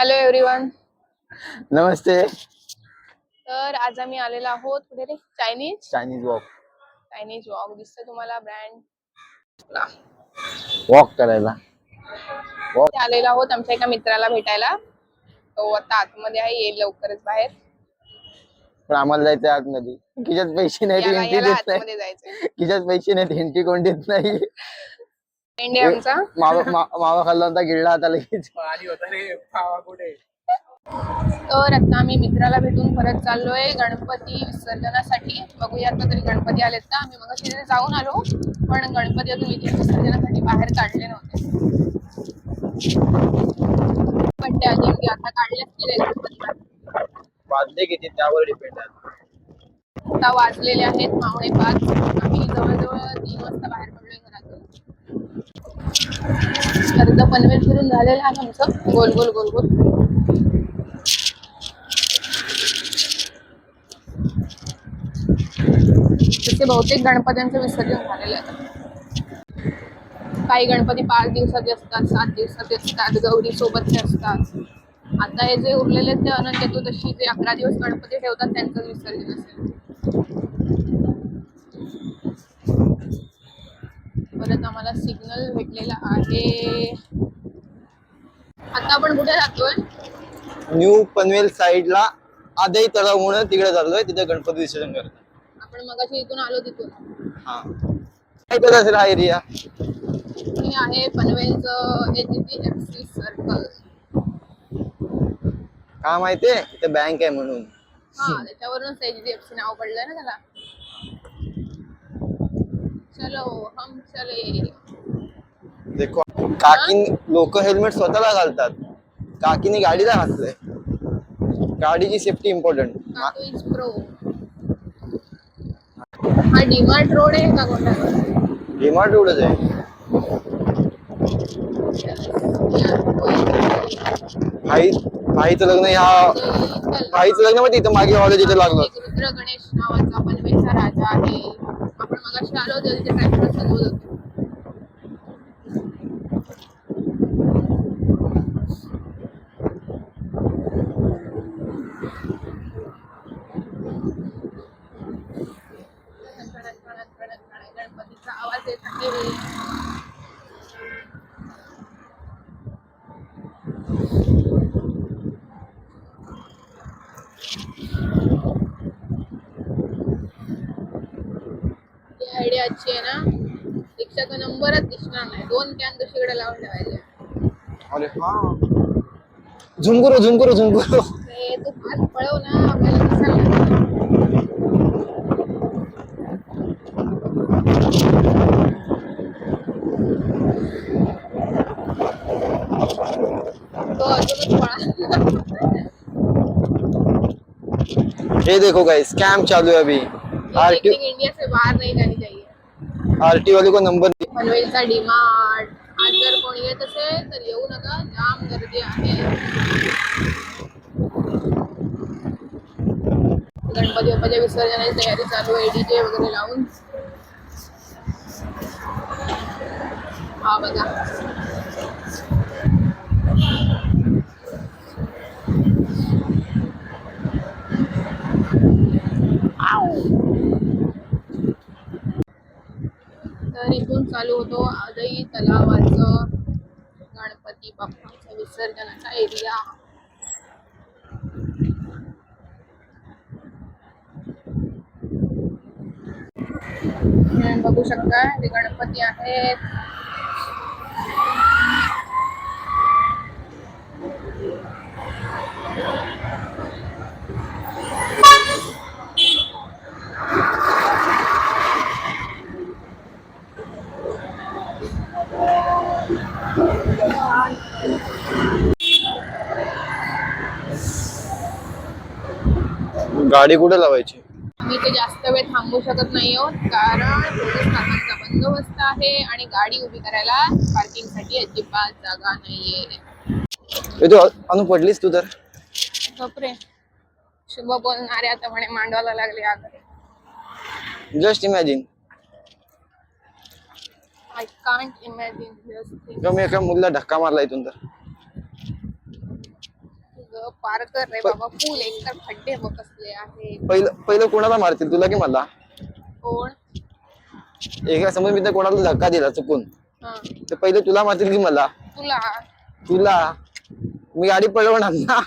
Hello everyone नमस्ते. तर आज आम्ही आलेलो आहोत कुठे रे? Chinese Chinese wok Chinese wok दिसतंय तुम्हाला ब्रँड वॉक करायला. आलेलो आहोत आमच्या एका मित्राला भेटायला. तो आता आतमध्ये आहे येईल लवकरच बाहेर. पण आम्हाला जायचं आतमध्ये. खिशात पैसे नाही याला एंट्री याला देत नाही. आतमध्ये जायचंय. खिशात पैसे नाहीत एंट्री कोण देत नाही. आमचा. मावा मा- मावा खाल्ला होता गिळला आता लगेच. तर आता आम्ही मित्राला भेटून परत चाललोय गणपती विसर्जनासाठी. बघूया आता तरी गणपती आलेत का? आम्ही मग तिथे जाऊन आलो पण गणपती अजून इथे विसर्जनासाठी बाहेर काढले नव्हते. पण ते अजून की आता काढलेच गेले. वाजले किती? त्यावर डिपेंड आहे. आता वाजलेले आहेत पावणे पाच आम्ही जवळजवळ तीन वाजता बाहेर पडलोय. अर्ध पनवेल फिरून झालेलं आहे आमचं. गोल गोल गोल गोल. तसे बहुतेक गणपत्यांचं विसर्जन झालेलं आहे काही गणपती पाच दिवसाचे असतात सात दिवसाचे असतात गौरी सोबतचे असतात. आता हे जे उरलेले आहेत ते अनंत चतुर्दशी जे अकरा दिवस गणपती ठेवतात त्यांचं विसर्जन असेल. परत आम्हाला सिग्नल भेटलेला आहे. आता आपण कुठे जातोय? न्यू पनवेल साइडला आदई तलाव म्हणून तिकडे चाललोय तिथे गणपती विसर्जन करतात आपण मगाशी इथून आलो तिथून. हा. माहितच असेल हा एरिया हे आहे पनवेलचं H D F C circle का माहितीये? इथे बँक आहे म्हणून. हा त्याच्यावरूनच एच डी एफ सी नाव पडलंय ना त्याला. चलो हम चले। देखो काकी लोक हेल्मेट स्वतःला घालतात. काकीने गाडीला घातलंय. गाडीची सेफ्टी इम्पॉर्टंट प्रो हा डीमार्ट रोड आहे का कोणता? डिमार्ट एवढंच आहे. भाई भाईचं लग्न ह्या भाईचं लग्न माहिती इथं मागे कॉलेज इथे लागलं. रुद्र गणेश नावाचा पनवेलचा राजा आहे. मगाशी आलो होतो तिथे ट्रॅक्टर चालवत होते. गणपतीचा आवाज येत आहे. आयडिया अच्छी आहे ना? रिक्षाचा नंबरच दिसणार नाही दोन कॅन दुसरीकडे लावून ठेवायचे. अरे हा. झुमकुरो झुमकुरो झुमकुरो ते तू फास्ट पळव ना आपल्याला दिसायला लागतं. तो अजूनच पळा ये देखो गाइस स्कैम चालू है अभी. इन इंडिया से बाहर नहीं जानी चाहिए आरटी वाले को नंबर पनवेलचा डीमार्ट आज जर कोणी येत असेल तर येऊ नका जाम गर्दी आहे. गणपती बाप्पाच्या विसर्जनाची तयारी चालू आहे डीजे वगैरे लावून. हा बघा तर इथून चालू होतो. आजही तलावाचं गणपती बाप्पाचा विसर्जनाचा एरिया बघू शकता ते गणपती आहेत. गाडी कुठे लावायची? आम्ही इथे जास्त वेळ थांबू शकत नाही आहोत कारण पोलीस बंदोबस्त आहे आणि गाडी उभी करायला पार्किंगसाठी अजिबात जागा नाहीये. तू अनु पडलीस तू तर? बापरे. शुभ बोलणारे आता म्हणे मांडवाला लागले आकडे just imagine I can't imagine मी एका मुलीला धक्का मारला इथून तर. पार कर रे बाबा पूल एक तर खड्डे बघ कसले आहे. पहिलं पहिलं कोणाला मारतील तुला की मला? कोण? एका समज मी तर कोणाला धक्का दिला चुकून. हा. तर पहिलं तुला मारतील की मला? तुला. तुला. मी गाडी पळवणार ना?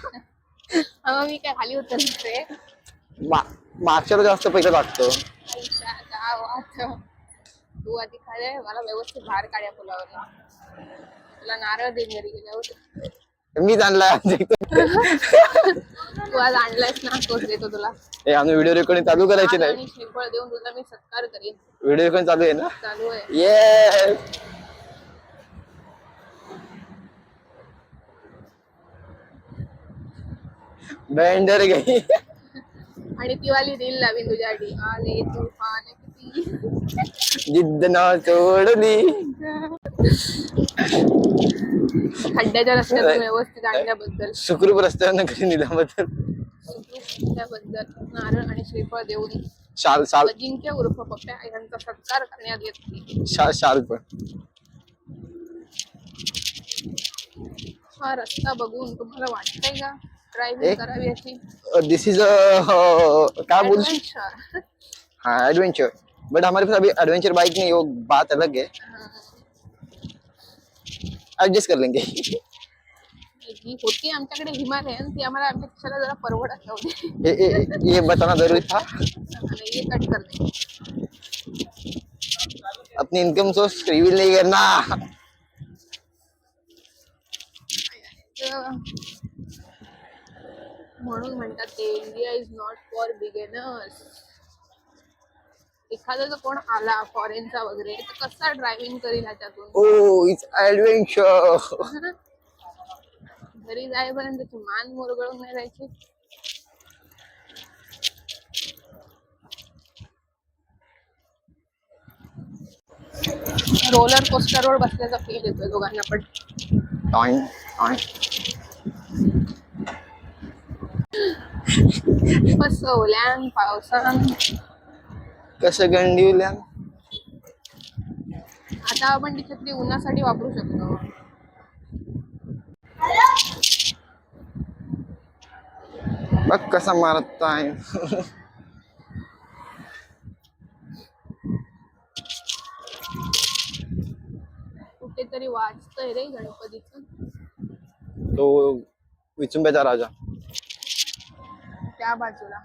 मग मी काय खाली उतरते मा- मागच्याला जास्त पैसा लागतो. तू आधी खाले मला व्यवस्थित बाहेर काढ्या पुलावर तुला नारळ दे घरी गेल्यावर. मी आणलाय तू आज आणलायस ना तोच देतो तुला. हे आम्ही व्हिडिओ रेकॉर्डिंग चालू करायची नाही. आणि श्रीफळ देऊन तुला मी सत्कार करीन. व्हिडिओ रेकॉर्डिंग चालू आहे ना? चालू आहे. ये बँडर गई आणि ती वाली रील लावीन तुझ्यासाठी. आले तुफान किती? जिद्द ना सोडली खड्ड्याच्या रस्त्यातून व्यवस्थित आणल्याबद्दल सुखरूप रस्त्यावर घरी त्याबद्दल नारळ आणि श्रीफळ देऊन शाल शाल. अजिंक्य उर्फ पप्प्या यांचा सत्कार करण्यात येतो शाल शाल पण. हा रस्ता बघून तुम्हाला वाटतंय का? ड्रायव्हिंग करावी अशी? दिस इज क्या बोल. हाँ एडवेंचर बट हमारे पास अभी एडवेंचर बाइक नहीं वो बात अलग है. एडजस्ट कर लेंगे। ही होती आमच्याकडे हिमालयन ती आम्हाला आमच्या खिशाला जरा परवडत नव्हती ये, ये, ये बताना जरूरी था। आणि हे कट करणे अपनी इनकम सोर्स रिवील नहीं करना। तर म्हणून म्हणतात ते India is not for beginners एखादा जर कोण आला फॉरेनचा वगैरे तर कसा ड्रायव्हिंग करील ह्याच्यातून? ओ इट्स घरी जाईपर्यंत त्याची मान मुरगळून नाही जायची रोलर कोस्टरवर बसल्याचा फील येतोय दोघांना पण. टाइम टाइम फसवल्यान पावसान. कसं गंडीवल्या? आता आपण ती छत्री उन्हासाठी वापरू शकतो. बघ कसा मारत आहे. कुठेतरी वाचतंय रे गणपतीचं. तो विचुंब्याचा राजा. त्या बाजूला.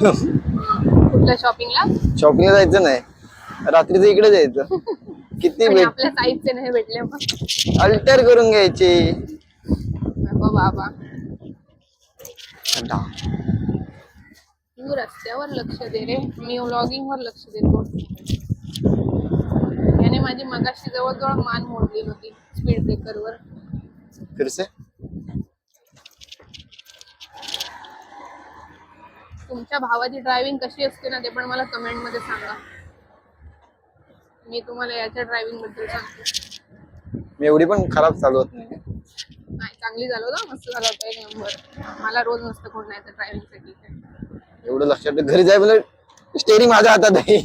कुठल्या शॉपिंगला शॉपिंगला जायचं नाही. रात्रीचं इकडे जायचं. किती आणि भेट आपल्या साईजचे नाही भेटले मग. अल्टर करून घ्यायची. नको बाबा. तू रस्त्यावर लक्ष दे रे. मी व्लॉगिंग वर लक्ष देतो. याने माझी मगाशी जवळजवळ मान मोडली होती स्पीड ब्रेकर वर. फिर तुमच्या भावाची ड्रायव्हिंग कशी असते ना ते पण मला कमेंटमध्ये सांगा. मी तुम्हाला याच्या ड्रायव्हिंगबद्दल सांगते. मी एवढी पण खराब चालवत नाही. नाही चांगली झालं होतं मस्त झालं होतं एक नंबर मला रोज नसतं कोण नाही तर ड्रायव्हिंगसाठी. एवढं लक्षात. घरी जाय म्हणजे स्टेरिंग माझ्या हातात आहे.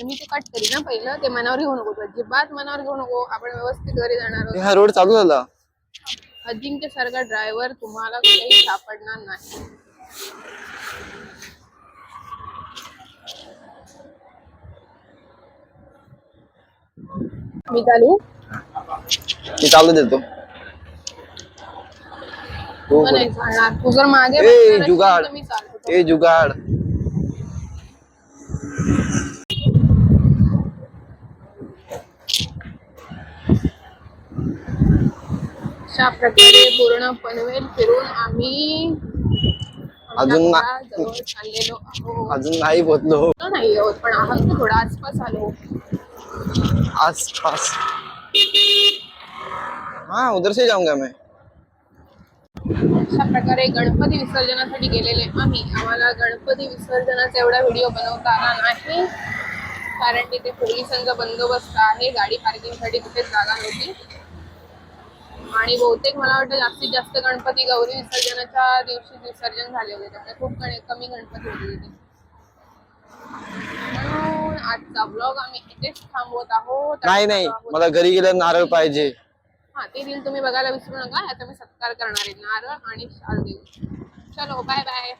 मी ते कट करी ना पहिलं ते मनावर घेऊ नको अजिबात मनावर घेऊ नको आपण व्यवस्थित घरी जाणार आहोत. हा रोड चालू झाला. अजिंक्य सारखा ड्रायव्हर तुम्हाला कुठेही सापडणार नाही. मी चालू? मी चालू देतो. हो तू नाही चालणार. तू जर मागे ए बसणार असेल जुगाड. तर मी चालतो ए जुगाड. अशा प्रकारे पूर्ण पनवेल फिरून आम्ही अजून ना- घराजवळ चाललेलो आहोत. अजून नाही पोहोचलो तो नाही आहोत पण आहोत ना थोडा आसपास आलो. आसपास हाँ उधर से जाऊंगा मैं. अशा प्रकारे गणपती विसर्जनासाठी गेलेले आम्ही. आम्हाला गणपती विसर्जनाचा एवढा व्हिडिओ बनवता आला नाही. कारण तिथे पोलिसांचा बंदोबस्त आहे. गाडी पार्किंगसाठी तिथे जागा नव्हती आणि बहुतेक मला वाटतं जास्तीत जास्त गणपती गौरी विसर्जनाच्या दिवशी विसर्जन झाले होते त्यामुळे खूप कमी गणपती होते तिथे. म्हणून आजचा ब्लॉग आम्ही इथेच थांबवत आहोत. नाही नाही. मला घरी गेल्यावर नारळ पाहिजे. हा ते रील तुम्ही बघायला विसरू नका. आता मी सत्कार करणार आहे. नारळ आणि शाल देऊ चलो बाय बाय